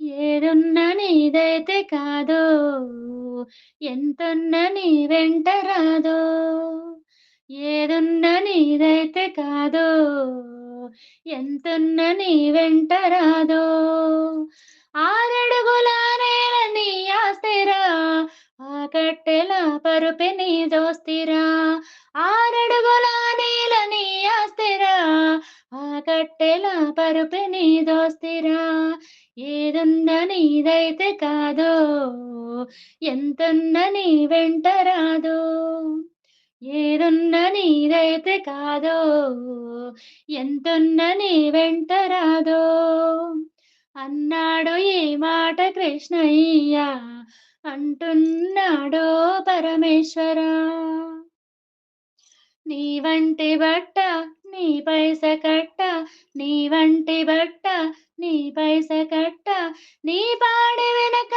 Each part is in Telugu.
ఏదున్న నీదైతే కాదో ఎంతున్న నీ వెంట రాదో. ఏదున్న నీదైతే కాదో ఎంతున్న నీ వెంట రాదో. ఆరడుగుల నేల నీ ఆస్తిరా ఆ కట్టెల పరుపు నీ దోస్తిరా ఆరడుగుల నేల నీ ఆస్తిరా ఆ కట్టెల పరుపు నీ దోస్తిరా ఏదున్న నీదైతే కాదో ఎంతున్న నీ వెంట రాదో ఏదున్న నీదైతే కాదో ఎంతున్న నీ వెంట రాదో. అన్నాడు ఈ మాట కృష్ణయ్య అంటున్నాడో పరమేశ్వరా. నీ వంటి బట్ట నీ పైస కట్ట నీ వంటి బట్ట నీ పైస కట్ట నీ పాడి వెనక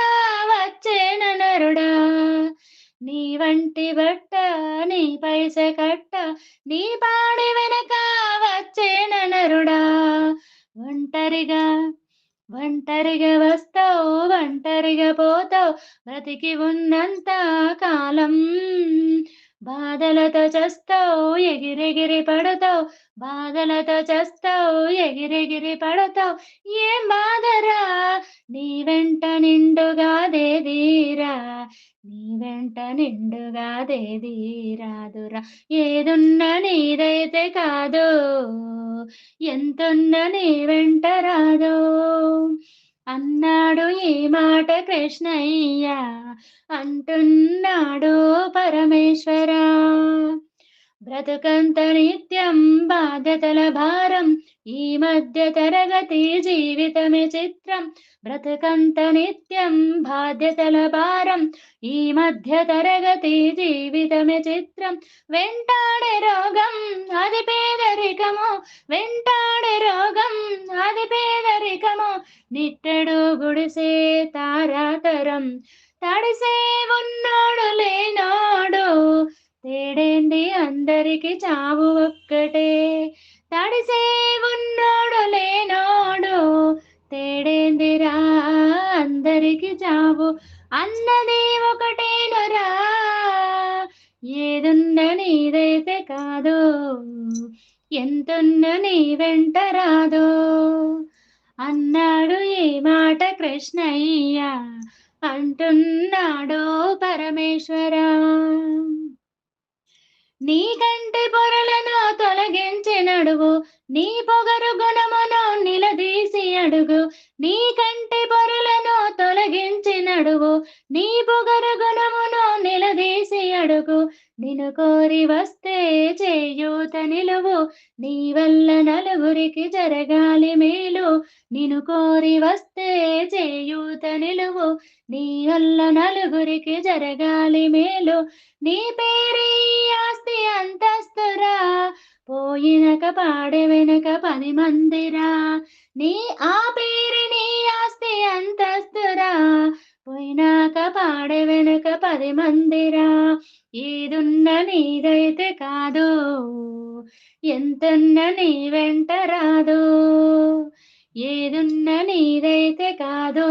వచ్చేన నరుడా నీ వంటి బట్ట నీ పైస కట్ట నీ పాడి వెనక వచ్చేన నరుడా ఒంటరిగా ఒంటరిగా వస్తావు ఒంటరిగా పోతావు బ్రతికి ఉన్నంత కాలం బాధలతో చస్తావు ఎగిరెగిరి పడతావు. బాధలతో చస్తావు ఎగిరెగిరి పడతావు. ఏం బాధరా? నీ వెంట నిండుగా దేదీరా నీ వెంట నిండుగా దేదీరాదురా ఏదున్న నీదైతే కాదు ఎంతున్న నీ వెంట రాదో. అన్నాడు ఈ మాట కృష్ణయ్య. అంటున్నాడు పరమేశ్వర. బ్రతుకంత నిత్యం బాధ్యతల భారం ఈ మధ్య తరగతి జీవితమే చిత్రం. బ్రతుకంత నిత్యం బాధ్యతల భారం ఈ మధ్య తరగతి జీవితమే చిత్రం. వెంటాడే రోగం అది పేదరికము? వెంటాడే రోగం అది పేదరికము? నిట్టడు గుడిసే తారాతరం. తడిసే అందరికి చావు ఒక్కటే. తడిసే ఉన్నాడు లేనాడు తేడేందిరా? అందరికి చావు. అన్నది ఒకటేనురా. ఏదున్న నీదైతే కాదు ఎంతున్న నీ వెంట రాదో? అన్నాడు ఈ మాట కృష్ణయ్య. అంటున్నాడో పరమేశ్వరా? నీ కంటి పొరలను తొలగించి నడువు. నీ పొగరు గుణమును నిలదీసి అడుగు. నీ కంటి పొరలను తొలగించి నడువు. నీ పొగరు గుణమును నిలదీసి అడుగు. నిన్ను కోరి వస్తే చేయూత నిలువు. నీ వల్ల నలుగురికి జరగాలి మేలు. నిను కోరి వస్తే చేయూత నిలువు. నీ వల్ల నలుగురికి జరగాలి మేలు. నీ పేరే ఆస్తి అంతస్తురా. పోయినక పాడే వెనక పది మందిరా. నీ ఆ పేరు నీ ఆస్తి అంతస్తురా. పోయినాక పాడే వెనక పది మందిరా. ఏదున్న నీదైతే కాదు. ఎంతున్న నీ వెంట రాదు. ఏదున్న నీదైతే కాదో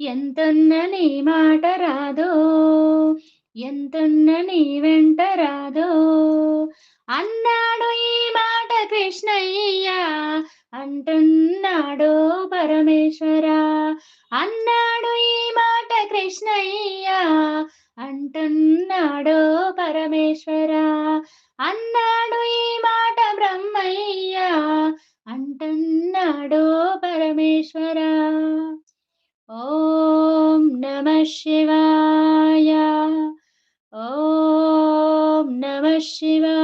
ఎంతున్న నీ మాట రాదో ఎంతున్న నీ వెంట రాదో. అన్నాడు ఈ మాట కృష్ణయ్య అంటున్నాడు పరమేశ్వర. అన్నాడు ఈ మాట కృష్ణయ్య అంటున్నాడు పరమేశ్వర. అన్నా शिवाय। ॐ नमः शिवाय।